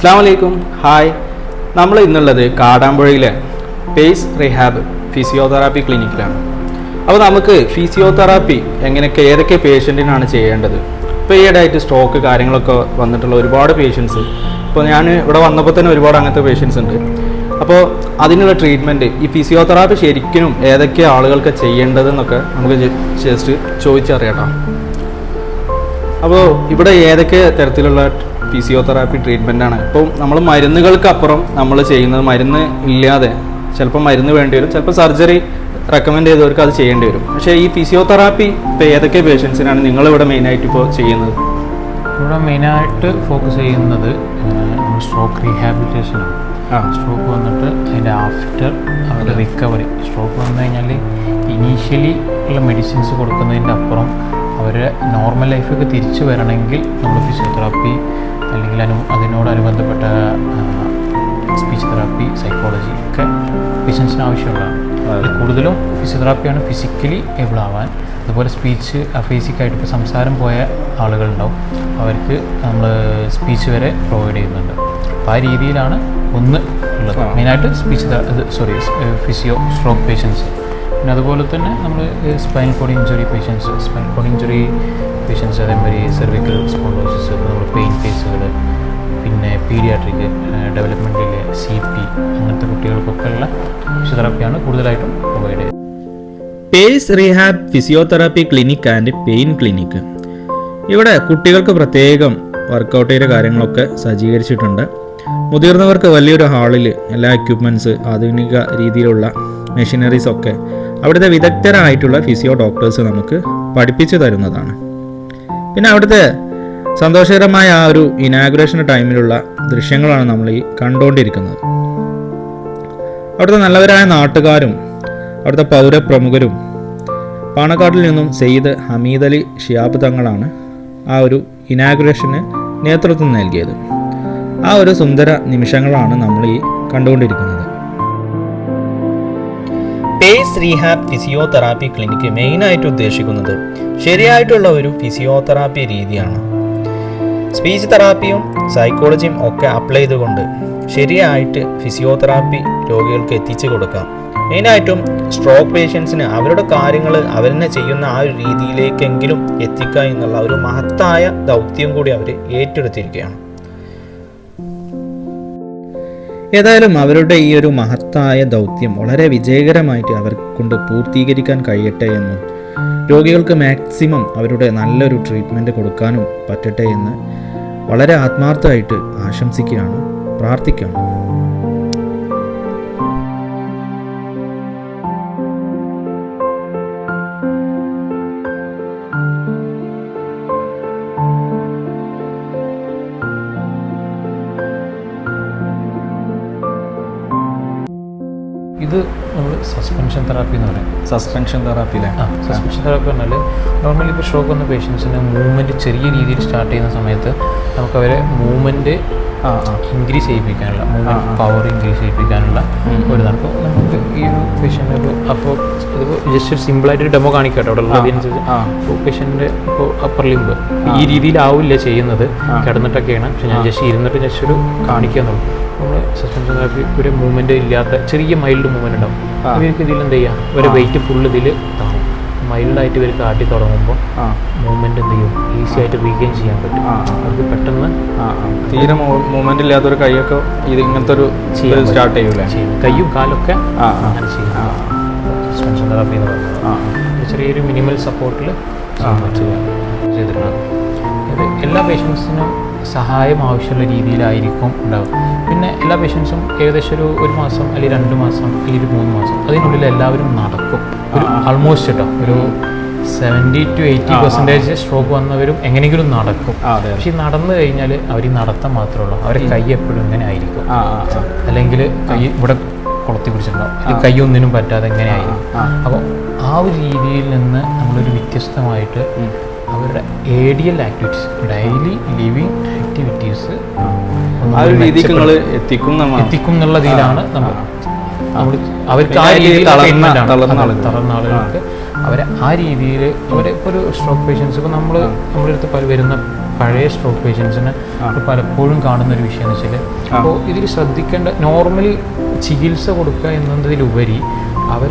അസ്സാം വലൈക്കും ഹായ്. നമ്മൾ ഇന്നുള്ളത് കാടാമ്പുഴയിലെ പേസ് റിഹാബ് ഫിസിയോതെറാപ്പി ക്ലിനിക്കിലാണ്. അപ്പോൾ നമുക്ക് ഫിസിയോതെറാപ്പി എങ്ങനെയൊക്കെ ഏതൊക്കെ പേഷ്യന്റിനാണ് ചെയ്യേണ്ടത്? ഇപ്പോൾ ഈയിടെയായിട്ട് സ്ട്രോക്ക് കാര്യങ്ങളൊക്കെ വന്നിട്ടുള്ള ഒരുപാട് പേഷ്യൻസ് ഇപ്പോൾ ഞാൻ ഇവിടെ വന്നപ്പോൾ തന്നെ ഒരുപാട് അങ്ങനത്തെ പേഷ്യൻസ് ഉണ്ട്. അപ്പോൾ അതിനുള്ള ട്രീറ്റ്മെന്റ് ഈ ഫിസിയോതെറാപ്പി ശരിക്കും ഏതൊക്കെ ആളുകൾക്ക് ചെയ്യേണ്ടതെന്നൊക്കെ നമുക്ക് ജസ്റ്റ് ചോദിച്ചറിയാം അപ്പോൾ ഇവിടെ ഏതൊക്കെ തരത്തിലുള്ള ഫിസിയോതെറാപ്പി ട്രീറ്റ്മെന്റ് ആണ് ഇപ്പോൾ നമ്മൾ മരുന്നുകൾക്കപ്പുറം നമ്മൾ ചെയ്യുന്നത് മരുന്ന് ഇല്ലാതെ ചിലപ്പോൾ മരുന്ന് വേണ്ടി വരും. ചിലപ്പോൾ സർജറി റെക്കമെൻഡ് ചെയ്തവർക്ക് അത് ചെയ്യേണ്ടി വരും. പക്ഷേ ഈ ഫിസിയോതെറാപ്പി ഇപ്പോൾ ഏതൊക്കെ പേഷ്യൻസിനാണ് നിങ്ങളിവിടെ മെയിനായിട്ട് ഇപ്പോൾ ചെയ്യുന്നത്? ഇവിടെ മെയിനായിട്ട് ഫോക്കസ് ചെയ്യുന്നത് സ്ട്രോക്ക് റീഹാബിലിറ്റേഷനാണ് ആ. സ്ട്രോക്ക് വന്നിട്ട് അതിന്റെ ആഫ്റ്റർ അവരുടെ റിക്കവറി സ്ട്രോക്ക് വന്നു കഴിഞ്ഞാൽ ഇനീഷ്യലി ഉള്ള മെഡിസിൻസ് കൊടുക്കുന്നതിന്റെ അപ്പുറം അവർ നോർമൽ ലൈഫൊക്കെ തിരിച്ചു വരണമെങ്കിൽ നമ്മൾ ഫിസിയോതെറാപ്പി അല്ലെങ്കിൽ അനു അതിനോടനുബന്ധപ്പെട്ട സ്പീച്ച് തെറാപ്പി സൈക്കോളജി ഒക്കെ പേഷ്യൻസിന് ആവശ്യമുള്ളതാണ്. കൂടുതലും ഫിസിയോതെറാപ്പിയാണ് ഫിസിക്കലി ഏബിൾ ആവാൻ. അതുപോലെ സ്പീച്ച് ഫേസിക്കായിട്ട് ആയിട്ട് ഇപ്പോൾ സംസാരം പോയ ആളുകളുണ്ടാവും. അവർക്ക് നമ്മൾ സ്പീച്ച് വരെ പ്രൊവൈഡ് ചെയ്യുന്നുണ്ട്. അപ്പോൾ ആ രീതിയിലാണ് ഒന്ന് ഉള്ളത്. മെയിനായിട്ട് speech sorry physio stroke patients പിന്നെ അതുപോലെ തന്നെ നമ്മൾ spine cord injury patients spine cord injury patients അതേമാതിരി സെർവിക്കൽ സ്പോണ്ടോസിസ് നമ്മൾ പെയിൻ കേസുകൾ പിന്നെ പീഡിയാട്രിക് ഡെവലപ്മെന്റിലെ സി പി അങ്ങനത്തെ കുട്ടികൾക്കൊക്കെ ഉള്ള ഫിസിയോതെറാപ്പിയാണ് കൂടുതലായിട്ടും പ്രൊവൈഡ് ചെയ്യുന്നത്. Pace rehab physiotherapy clinic and pain clinic ഇവിടെ കുട്ടികൾക്ക് പ്രത്യേകം വർക്കൗട്ടിന്റെ കാര്യങ്ങളൊക്കെ സജ്ജീകരിച്ചിട്ടുണ്ട്. മുതിർന്നവർക്ക് വലിയൊരു ഹാളിൽ എല്ലാ എക്യുപ്മെന്റ്സ് ആധുനിക രീതിയിലുള്ള മെഷീനറീസ് ഒക്കെ അവിടുത്തെ വിദഗ്ധരായിട്ടുള്ള ഫിസിയോ ഡോക്ടേഴ്സ് നമുക്ക് പഠിപ്പിച്ചു തരുന്നതാണ്. പിന്നെ അവിടുത്തെ സന്തോഷകരമായ ആ ഒരു ഇനാഗുറേഷൻ ടൈമിലുള്ള ദൃശ്യങ്ങളാണ് നമ്മൾ ഈ കണ്ടുകൊണ്ടിരിക്കുന്നത്. അവിടുത്തെ നല്ലവരായ നാട്ടുകാരും അവിടുത്തെ പൗരപ്രമുഖരും പാണക്കാട്ടിൽ നിന്നും സെയ്ദ് ഹമീദ് അലി ഷിയാബ് തങ്ങളാണ് ആ ഒരു ഇനാഗുറേഷന് നേതൃത്വം നൽകിയത്. ആ ഒരു സുന്ദര നിമിഷങ്ങളാണ് നമ്മൾ ഈ കണ്ടുകൊണ്ടിരിക്കുന്നത്. പേസ് റീഹാബ് ഫിസിയോതെറാപ്പി ക്ലിനിക്ക് മെയിനായിട്ട് ഉദ്ദേശിക്കുന്നത് ശരിയായിട്ടുള്ള ഒരു ഫിസിയോതെറാപ്പി രീതിയാണ്. സ്പീച്ച് തെറാപ്പിയും സൈക്കോളജിയും ഒക്കെ അപ്ലൈ ചെയ്തുകൊണ്ട് ശരിയായിട്ട് ഫിസിയോതെറാപ്പി രോഗികൾക്ക് എത്തിച്ചു കൊടുക്കാം. മെയിനായിട്ടും സ്ട്രോക്ക് പേഷ്യൻസിന് അവരുടെ കാര്യങ്ങൾ അവരെന്നെ ചെയ്യുന്ന ആ ഒരു രീതിയിലേക്കെങ്കിലും എത്തിക്കുക എന്നുള്ള ഒരു മഹത്തായ ദൗത്യം കൂടി അവർ ഏറ്റെടുത്തിരിക്കുകയാണ്. ഏതായാലും അവരുടെ ഈ ഒരു മഹത്തായ ദൗത്യം വളരെ വിജയകരമായിട്ട് അവർ കൊണ്ട് പൂർത്തീകരിക്കാൻ കഴിയട്ടെ എന്നും രോഗികൾക്ക് മാക്സിമം അവരുടെ നല്ലൊരു ട്രീറ്റ്മെന്റ് കൊടുക്കാനും പറ്റട്ടെ എന്ന് വളരെ ആത്മാർത്ഥമായിട്ട് ആശംസിക്കുകയാണ് പ്രാർത്ഥിക്കുകയാണ്. സസ്പെൻഷൻ തെറാപ്പി എന്ന് പറയും. സസ്പെൻഷൻ തെറാപ്പിയിലെ ആ സസ്പെൻഷൻ തെറാപ്പി പറഞ്ഞാൽ നോർമലി ഇപ്പോൾ ഷോക്ക് വന്ന പേഷ്യൻസിന് മൂവ്മെന്റ് ചെറിയ രീതിയിൽ സ്റ്റാർട്ട് ചെയ്യുന്ന സമയത്ത് നമുക്ക് അവരെ മൂവ്മെന്റ് ഇൻക്രീസ് ചെയ്യിപ്പിക്കാനുള്ള മൂവ്മെന്റ് പവർ ഇൻക്രീസ് ചെയ്യിപ്പിക്കാനുള്ള ഒരു ഇതാണ് അപ്പോൾ നമുക്ക് ഈ ഒരു പേഷ്യന്റ് ഇപ്പോൾ അപ്പോൾ ഇതിപ്പോൾ ജസ്റ്റ് ഒരു സിമ്പിളായിട്ടൊരു ഡെമോ കാണിക്കട്ടെ അവിടെ ഉള്ളതിനനുസരിച്ച് ആ. ഇപ്പോൾ പേഷ്യന്റെ ഇപ്പോൾ അപ്പർ ലിമ്പ് ഈ രീതിയിലാവില്ല ചെയ്യുന്നത്. കിടന്നിട്ടൊക്കെയാണ്. പക്ഷെ ഞാൻ ജസ്റ്റ് ഇരുന്നിട്ട് ജസ്റ്റ് ഒരു കാണിക്കാന്നുള്ളൂ നമ്മൾ സസ്പെൻഷൻ തെറാപ്പി ഒരു മൂവ്മെന്റ് ഇല്ലാത്ത ചെറിയ മൈൽഡ് മൂവ്മെന്റ് ഉണ്ടാവും. ഇവർക്ക് ഇതിൽ എന്ത് ചെയ്യാം? ഒരു വെയിറ്റ് ഫുൾ ഇതിൽ താങ്ങും മൈൽഡായിട്ട് ഇവർ കാട്ടി തുടങ്ങുമ്പോൾ ആ. മൂവ്മെന്റ് എന്ത് ചെയ്യും? ഈസി ആയിട്ട് റീഗെയിൻ ചെയ്യാൻ പറ്റും. അവർക്ക് പെട്ടെന്ന്. തീരെ മൂവ്മെന്റ് ഇല്ലാത്തൊരു കൈയൊക്കെ ഇത് ഇങ്ങനത്തെ ഒരു സ്റ്റാർട്ട് ചെയ്യൂലേ? കൈയും കാലൊക്കെ. അങ്ങനെ ചെയ്യും. സസ്പെൻഷൻ തെറാപ്പി എന്ന് പറയുന്നത് ചെറിയൊരു മിനിമൽ സപ്പോർട്ടിൽ ചെയ്തിട്ടുണ്ട്. ഇത് എല്ലാ പേഷ്യൻസിനും സഹായം ആവശ്യമുള്ള രീതിയിലായിരിക്കും ഉണ്ടാവും പിന്നെ എല്ലാ പേഷ്യൻസും ഏകദേശം ഒരു ഒരു മാസം അല്ലെങ്കിൽ രണ്ട് മാസം അല്ലെങ്കിൽ ഒരു മൂന്ന് മാസം അതിനുള്ളിൽ എല്ലാവരും നടക്കും ഒരു. ആൾമോസ്റ്റ് കേട്ടോ ഒരു seventy two eighty. Percentage stroke വന്നവരും എങ്ങനെയെങ്കിലും നടക്കും പക്ഷേ നടന്നു കഴിഞ്ഞാൽ അവർ നടത്താൻ നടത്തം മാത്രമേ ഉള്ളൂ അവരെ കൈ എപ്പോഴും ഇങ്ങനെ ആയിരിക്കും. അല്ലെങ്കിൽ കൈ ഇവിടെ കുളത്തി പിടിച്ചിട്ടുണ്ടാവും കൈ ഒന്നിനും പറ്റാതെ എങ്ങനെയായിരിക്കും ആ, ആ. അപ്പോൾ ആ ഒരു രീതിയിൽ നിന്ന് നമ്മളൊരു വ്യത്യസ്തമായിട്ട്. അവരുടെ ADL activities daily living activities ആ ഒരു രീതിക്ക് നിങ്ങൾ എത്തിക്കും എത്തിക്കും എന്നുള്ള രീതിയിലാണ് നമ്മൾ നമ്മൾ അവർക്ക് ആ രീതിയിൽ തളർന്ന- ആളുകൾക്ക് അവരെ ആ രീതിയിൽ അവരെ ഇപ്പോൾ ഒരു സ്ട്രോക്ക് പേഷ്യൻസ് ഇപ്പോൾ നമ്മൾ നമ്മുടെ അടുത്ത് വരുന്ന പഴയ സ്ട്രോക്ക് പേഷ്യൻസിന് പലപ്പോഴും കാണുന്ന ഒരു വിഷയം എന്ന് വെച്ചാൽ അപ്പോൾ ഇതിൽ ശ്രദ്ധിക്കേണ്ട നോർമലി ചികിത്സ കൊടുക്കുക എന്നതിലുപരി അവർ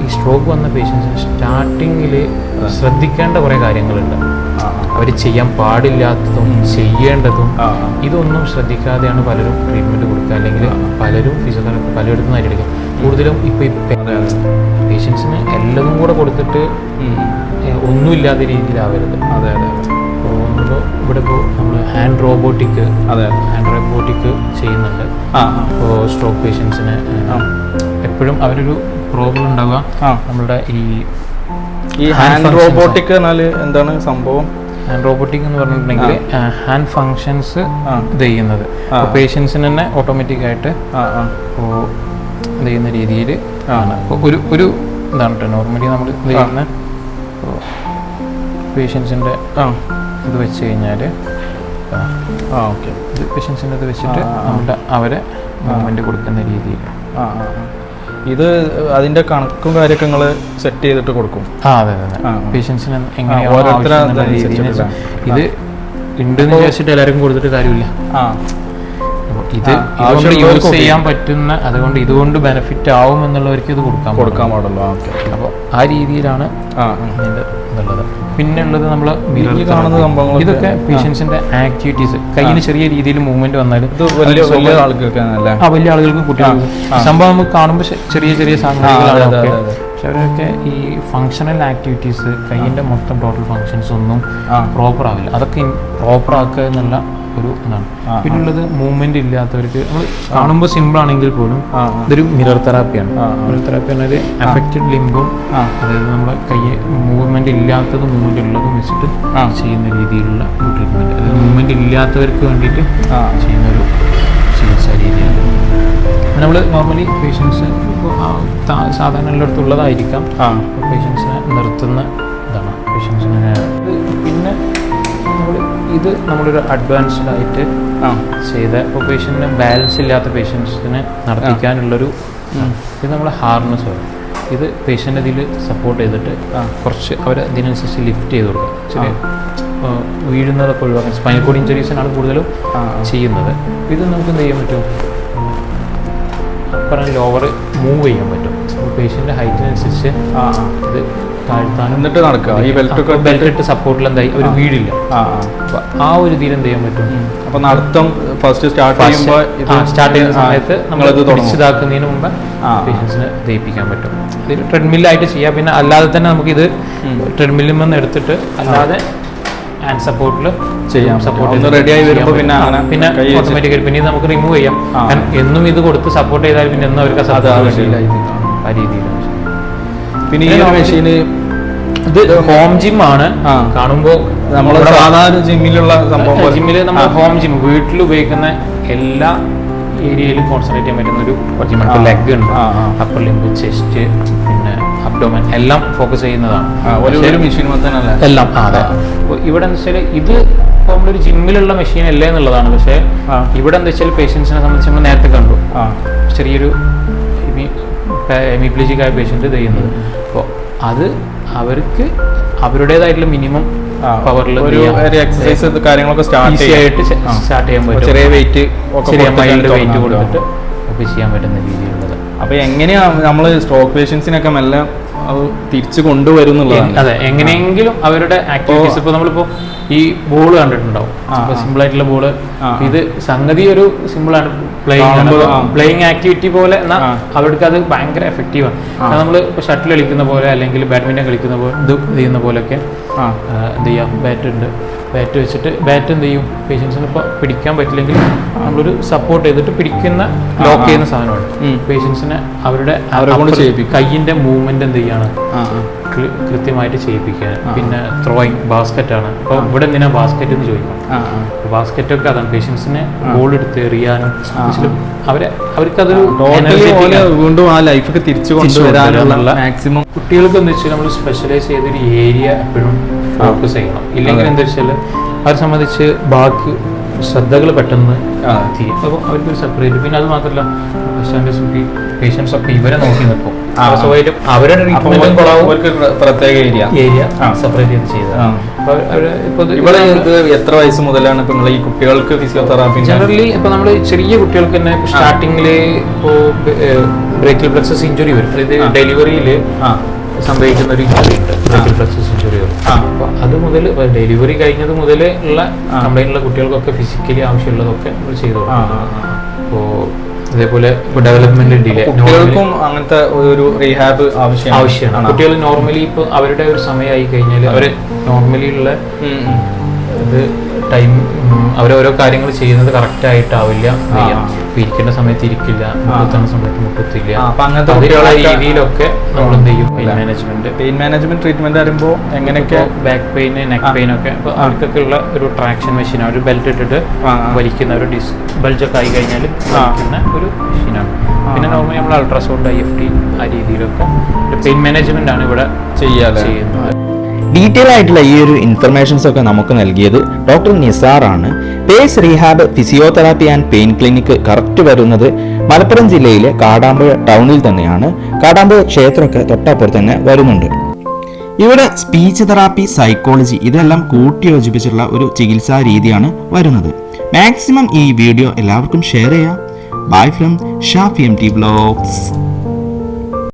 ഈ സ്ട്രോക്ക് വന്ന പേഷ്യൻസിന് സ്റ്റാർട്ടിങ്ങിൽ ശ്രദ്ധിക്കേണ്ട കുറേ കാര്യങ്ങളുണ്ട്. അവർ ചെയ്യാൻ പാടില്ലാത്തതും ചെയ്യേണ്ടതും. ഇതൊന്നും ശ്രദ്ധിക്കാതെയാണ് പലരും ട്രീറ്റ്മെന്റ് കൊടുക്കുക. അല്ലെങ്കിൽ പലരും ഫിസിയോതെറാപ്പി പലയിടത്തും നിന്ന് എടുക്കുക കൂടുതലും ഇപ്പോൾ ഈ പേഷ്യൻസിന് എല്ലതും കൂടെ കൊടുത്തിട്ട് ഒന്നുമില്ലാത്ത രീതിയിലാവരുത്. അതെ അതെ അപ്പോൾ ഇവിടെ ഇപ്പോൾ നമ്മൾ ഹാൻഡ് റോബോട്ടിക് അതെ ഹാൻഡ് റോബോട്ടിക് ചെയ്യുന്നുണ്ട്. ഇപ്പോൾ സ്ട്രോക്ക് പേഷ്യൻസിന് എപ്പോഴും അവരൊരു പ്രോബ്ലം ഉണ്ടാവുക. നമ്മളുടെ ഈ ഈ ഹാൻഡ്. റോബോട്ടിക് എന്നാൽ എന്താണ് സംഭവം? ഹാൻഡ് റോബോട്ടിക് എന്ന് പറഞ്ഞിട്ടുണ്ടെങ്കിൽ ഹാൻഡ് ഫങ്ഷൻസ്. ഇത് ചെയ്യുന്നത് പേഷ്യൻസിന് തന്നെ ഓട്ടോമാറ്റിക് ആയിട്ട് ഇത് ചെയ്യുന്ന രീതിയിൽ ആണ്. അപ്പോൾ ഒരു ഒരു ഇതാണ് കേട്ടോ നോർമലി നമ്മൾ ഇത് ചെയ്യുന്ന പേഷ്യൻസിന്റെ ആ. ഇത് വെച്ച് കഴിഞ്ഞാൽ ആ. ഓക്കെ. പേഷ്യൻസിന്റെ ഇത് വെച്ചിട്ട്. നമ്മുടെ അവരെ മൂവ്മെന്റ് കൊടുക്കുന്ന രീതിയിൽ ആ. ഇത് അതിന്റെ കണക്കും കാര്യമൊക്കെ നിങ്ങൾ സെറ്റ് ചെയ്തിട്ട് കൊടുക്കും. ആ അതെ അതെ. പേഷ്യൻസിന് എങ്ങനെയാണോ ഇത് ഉണ്ടെന്ന് വിചാരിച്ചിട്ട് എല്ലാവർക്കും കൊടുത്തിട്ട് കാര്യമില്ല. ആ. ഇത് ഇതുകൊണ്ട് യൂസ് ചെയ്യാൻ പറ്റുന്ന അതുകൊണ്ട് ഇതുകൊണ്ട് ബെനിഫിറ്റ് ആവും എന്നുള്ളവർക്ക് ഇത് കൊടുക്കാൻ കൊടുക്കാൻ പാടുള്ളൂ. അപ്പോൾ ആ രീതിയിലാണ് ഇതുള്ളത് പിന്നെ ഉള്ളത് നമ്മൾ കാണുന്ന സംഭവങ്ങൾ ഇതൊക്കെ പേഷ്യൻസിന്റെ ആക്ടിവിറ്റീസ് കയ്യിൽ ചെറിയ രീതിയിൽ മൂവ്മെന്റ് വന്നാലും വലിയ ആളുകൾക്ക് വലിയ ആളുകൾക്ക് കുട്ടികൾക്ക് സംഭവം നമുക്ക് കാണുമ്പോൾ ചെറിയ ചെറിയ സംഗതികളാണ്. പക്ഷെ അവരൊക്കെ ഈ ഫങ്ഷണൽ ആക്ടിവിറ്റീസ് കയ്യിന്റെ മൊത്തം ടോട്ടൽ ഫങ്ഷൻസ് ഒന്നും. പ്രോപ്പർ ആവില്ല. അതൊക്കെ പ്രോപ്പർ ആക്കുക എന്നുള്ള ഒരു ഇതാണ്. പിന്നുള്ളത് മൂവ്മെന്റ് ഇല്ലാത്തവർക്ക് നമ്മൾ കാണുമ്പോൾ സിമ്പിൾ ആണെങ്കിൽ പോലും. ഇതൊരു മിറർ തെറാപ്പിയാണ്. മിറർ തെറാപ്പി പറഞ്ഞാൽ അഫക്റ്റഡ് ലിംബും അതായത് നമ്മളെ കൈ മൂവ്മെന്റ് ഇല്ലാത്തതും മൂവ്മെന്റ് ഉള്ളതും വെച്ചിട്ട്. ചെയ്യുന്ന രീതിയിലുള്ള ട്രീറ്റ്മെന്റ് അതായത് മൂവ്മെന്റ് ഇല്ലാത്തവർക്ക് വേണ്ടിയിട്ട്. ചെയ്യുന്ന ഒരു ചികിത്സാ രീതിയാണ്. നമ്മൾ നോർമലി പേഷ്യൻസ് സാധാരണ എല്ലായിടത്തും ഉള്ളതായിരിക്കാം. പേഷ്യൻസിനെ നിർത്തുന്ന ഇതാണ്. പേഷ്യൻസിനെ പിന്നെ നമ്മൾ ഇത് നമ്മളൊരു അഡ്വാൻസ്ഡ് ആയിട്ട് ചെയ്ത ഇപ്പോൾ പേഷ്യന്റിന് ബാലൻസ് ഇല്ലാത്ത പേഷ്യൻസിനെ നടത്തിക്കാനുള്ളൊരു ഇത് നമ്മൾ ഹാർനസ് പറയും ഇത് പേഷ്യന്റ് ഇതിൽ സപ്പോർട്ട് ചെയ്തിട്ട് കുറച്ച് അവർ ഇതിനനുസരിച്ച് ലിഫ്റ്റ് ചെയ്ത് കൊടുക്കും ചെറിയ വീഴുന്നതൊക്കെ ഒഴിവാക്കാൻ സ്പൈനൽ കോഡ് ആണ് കൂടുതലും ചെയ്യുന്നത്. ഇത് നമുക്ക് എന്ത് ചെയ്യാൻ പറ്റും? അപ്പറ ലോവർ മൂവ് ചെയ്യാൻ പറ്റും. പേഷ്യന്റെ ഹൈറ്റിനനുസരിച്ച്. ഇത് താഴ്ത്താനും എന്നിട്ട് നടക്കുക. ഈ ബെൽറ്റ് ബെൽറ്റ് ഇട്ട് സപ്പോർട്ടിൽ എന്തായി? ഒരു വീടില്ല. ആ ഒരു രീതിയിൽ എന്ത് ചെയ്യാൻ പറ്റും? അപ്പൊ നടത്തം ഫസ്റ്റ് സ്റ്റാർട്ട് ചെയ്യുമ്പോൾ സ്റ്റാർട്ട് ചെയ്യുന്ന സമയത്ത് നമ്മളത് തുടച്ചിതാക്കുന്നതിന് മുമ്പ്. പേഷ്യൻസിന് ദഹിപ്പിക്കാൻ പറ്റും. ഇത് ട്രെഡ്മില്ലായിട്ട് ചെയ്യാം. പിന്നെ അല്ലാതെ തന്നെ നമുക്ക് ഇത് ട്രെഡ്മില്ലിൽ നിന്ന് എടുത്തിട്ട് അല്ലാതെ ഹാൻഡ് സപ്പോർട്ടിൽ ചെയ്യാം. സപ്പോർട്ട് റെഡിയായി ആയി വരുമ്പോൾ പിന്നെ പിന്നെ ഓട്ടോമാറ്റിക്കലി പിന്നെ നമുക്ക് റിമൂവ് ചെയ്യാം. എന്നും ഇത് കൊടുത്ത് സപ്പോർട്ട് ചെയ്താൽ പിന്നെ എന്നും അവർക്ക് സാധ്യത ആ രീതിയിലാണ്. പിന്നെ ഈ മെഷീന് ഇത് ഹോം ജിം ആണ്. കാണുമ്പോൾ നമ്മളെ സാധാരണ ജിമ്മിലുള്ള സംഭവം ജിമ്മിൽ ജിമ്മിൽ നമ്മൾ ഹോം ജിം വീട്ടിൽ ഉപയോഗിക്കുന്ന എല്ലാ ഏരിയയിലും കോൺസെൻട്രേറ്റ് ചെയ്യാൻ പറ്റുന്ന ഒരു കുറച്ച്. ലെഗ് ഉണ്ട്. അപ്പർ ലിംബ് ചെസ്റ്റ് പിന്നെ അബ്ഡോമൻ എല്ലാം ഫോക്കസ് ചെയ്യുന്നതാണ്. മെഷീൻ എല്ലാം. അതെ. ഇവിടെ വെച്ചാൽ ഇത് നമ്മളൊരു ജിമ്മിലുള്ള മെഷീൻ അല്ലേ എന്നുള്ളതാണ്. പക്ഷേ. ഇവിടെ എന്താ വെച്ചാൽ പേഷ്യൻസിനെ സംബന്ധിച്ച് നമ്മൾ നേരത്തെ കണ്ടു. ചെറിയൊരു ഹെമിപ്ലേജിക് ആയ പേഷ്യന്റ് ചെയ്യുന്നത്. അത് അവർക്ക് അവരുടേതായിട്ടുള്ള മിനിമം പവറിൽ ഒരു എക്സസൈസ് കാര്യങ്ങളൊക്കെ സ്റ്റാർട്ട് ആയിട്ട് സ്റ്റാർട്ട് ചെയ്യാൻ പറ്റും. ചെറിയ വെയിറ്റ് ചെറിയ മൈൽഡ് വെയിറ്റ്. കൊടുത്തിട്ട് ഒക്കെ ചെയ്യാൻ പറ്റുന്ന രീതിയിലുള്ളത്. അപ്പൊ എങ്ങനെയാ നമ്മൾ സ്ട്രോക്ക് പേഷ്യൻസിനൊക്കെ മെല്ലെ തിരിച്ചു കൊണ്ടുവരുന്നുള്ളതാണ്? അതെ എങ്ങനെയെങ്കിലും അവരുടെ ആക്ടിവിറ്റീസ് ഇപ്പോൾ നമ്മളിപ്പോൾ ഈ ബോൾ കണ്ടിട്ടുണ്ടാവും. ഇപ്പോൾ സിമ്പിൾ ആയിട്ടുള്ള ബോൾ. ഇത് സംഗതി ഒരു സിമ്പിൾ ആണ്. പ്ലേയിങ് ആക്ടിവിറ്റി പോലെ എന്നാൽ അവർക്ക് അത് ഭയങ്കര എഫക്റ്റീവ് ആണ്. നമ്മൾ ഷട്ടിൽ കളിക്കുന്ന പോലെ അല്ലെങ്കിൽ ബാഡ്മിന്റൺ കളിക്കുന്ന പോലെ ഇത് ചെയ്യുന്ന പോലെയൊക്കെ എന്ത് ചെയ്യാം ബാറ്റ് ഉണ്ട്. ബാറ്റ് വെച്ചിട്ട് ബാറ്റ് എന്ത് ചെയ്യും? പേഷ്യൻസിന് ഇപ്പോൾ പിടിക്കാൻ പറ്റില്ലെങ്കിൽ നമ്മളൊരു സപ്പോർട്ട് ചെയ്തിട്ട് പിടിക്കുന്ന ലോക്ക് ചെയ്യുന്ന സാധനമാണ്. പേഷ്യൻസിനെ അവരുടെ കയ്യിന്റെ മൂവ്മെന്റ് എന്ത് ചെയ്യാണ്. കൃത്യമായിട്ട് ചെയ്യിപ്പിക്കാൻ പിന്നെ ത്രോയിങ് ബാസ്ക്കറ്റ് ആണ്. അപ്പോൾ ഇവിടെ എന്തിനാ ബാസ്ക്കറ്റ് എന്ന് ചോദിക്കും. ബാസ്ക്കറ്റ് ഒക്കെ അതാണ്. പേഷ്യൻസിനെ. ബോൾ എടുത്ത് എറിയാനും അവരെ energetic പോലെ വീണ്ടും ആ ലൈഫൊക്കെ തിരിച്ചു കൊണ്ടുവരാനുള്ള മാക്സിമം കുട്ടികൾക്ക് എന്ന് വെച്ചാൽ നമ്മൾ സ്പെഷ്യലൈസ് ചെയ്തൊരു ഏരിയ എപ്പോഴും ഫോക്കസ് ചെയ്യണം. ഇല്ലെങ്കിൽ എന്താ വെച്ചാൽ അവരെ സംബന്ധിച്ച് ബാക്കി ശ്രദ്ധകൾ പെട്ടെന്ന്. തീരും അപ്പോൾ അവർക്ക് സെപ്പറേറ്റ് പിന്നെ അത് മാത്രമല്ല പേഷ്യൻസ് ഒക്കെ ഇവരെ നോക്കി നിൽക്കും. സ്വാഭാവികം. അവരുടെ അപ്പൊ ട്രീറ്റ്മെന്റും പ്രത്യേക ഏരിയ ഏരിയ ആ. സെപ്പറേറ്റ് ചെയ്ത് ചെയ്തത് അപ്പൊ ഇപ്പൊ ഇത് എത്ര വയസ്സ് മുതലാണ് ഇപ്പൊ നിങ്ങൾ ഈ കുട്ടികൾക്ക് ഫിസിയോതെറാപ്പി ജനറലി ഇപ്പൊ നമ്മൾ ചെറിയ കുട്ടികൾക്ക് തന്നെ സ്റ്റാർട്ടിങ്ങിൽ ഇപ്പോ ബ്രേക്കിൽ പ്ലക്സസ് ഇഞ്ചുറി വരും. അതായത്. ഡെലിവറിയിൽ സംഭവിക്കുന്ന ഒരു ഇഞ്ചുറി ഉണ്ട്. ബ്രേക്കിൽ പ്ലക്സസ് അത് മുതൽ ഡെലിവറി കഴിഞ്ഞത് മുതൽ ഉള്ള. ഉള്ള കുട്ടികൾക്കൊക്കെ ഫിസിക്കലി ആവശ്യമുള്ളതൊക്കെ നമ്മൾ ചെയ്തു ആ, കൊടുക്കും ആ, ആ. അപ്പോ അതേപോലെ ഡെവലപ്മെന്റ് ഡിലേ കുട്ടികൾക്കും അങ്ങനത്തെ ഒരു റീഹാബ് ആവശ്യമാണ് ആവശ്യമാണ് കുട്ടികൾ നോർമലി ഇപ്പൊ അവരുടെ ഒരു സമയമായി കഴിഞ്ഞാൽ അവർ നോർമലി ഉള്ള. ഇത് ടൈം അവരോരോ കാര്യങ്ങൾ ചെയ്യുന്നത് കറക്റ്റ് ആയിട്ടാവില്ല. ഇരിക്കേണ്ട സമയത്ത് ഇരിക്കില്ല. മുക്കുത്തുന്ന സമയത്ത് മുട്ടുത്തില്ല അപ്പൊ അങ്ങനത്തെ രീതിയിലൊക്കെ നമ്മൾ എന്ത് ചെയ്യും pain management pain management treatment വരുമ്പോൾ എങ്ങനെയൊക്കെ? ബാക്ക് പെയിൻ നെക്ക് പെയിൻ ഒക്കെ. അവർക്കൊക്കെ ഉള്ള ഒരു ട്രാക്ഷൻ മെഷീൻ ഒരു ബെൽറ്റ് ഇട്ടിട്ട്. വലിക്കുന്ന ഒരു ഡിസ് ബൾജൊക്കെ ആയി കഴിഞ്ഞാൽ. വലിക്കുന്ന ഒരു മെഷീനാണ് പിന്നെ നോർമലി നമ്മൾ അൾട്രാസൗണ്ട് ഐ എഫ് ടി ആ രീതിയിലൊക്കെ പെയിൻ മാനേജ്മെന്റ് ആണ് ഇവിടെ ചെയ്യാൻ ചെയ്യുന്നത്. ഡീറ്റെയിൽ ആയിട്ടുള്ള ഈ ഒരു ഇൻഫർമേഷൻസ് ഒക്കെ നമുക്ക് നൽകിയത് doctor നിസാറാണ്. Pace rehab physiotherapy and pain clinic correct വരുന്നത് മലപ്പുറം ജില്ലയിലെ കാടാമ്പുഴ ടൗണിൽ തന്നെയാണ്. കാടാമ്പുഴ ക്ഷേത്രമൊക്കെ തൊട്ടപ്പുറത്ത് തന്നെ വരുന്നുണ്ട്. ഇവിടെ സ്പീച്ച് തെറാപ്പി സൈക്കോളജി ഇതെല്ലാം കൂട്ടിയോജിപ്പിച്ചുള്ള ഒരു ചികിത്സാ രീതിയാണ് വരുന്നത്. മാക്സിമം ഈ വീഡിയോ എല്ലാവർക്കും ഷെയർ ചെയ്യാം. Bye from Shafi M T blogs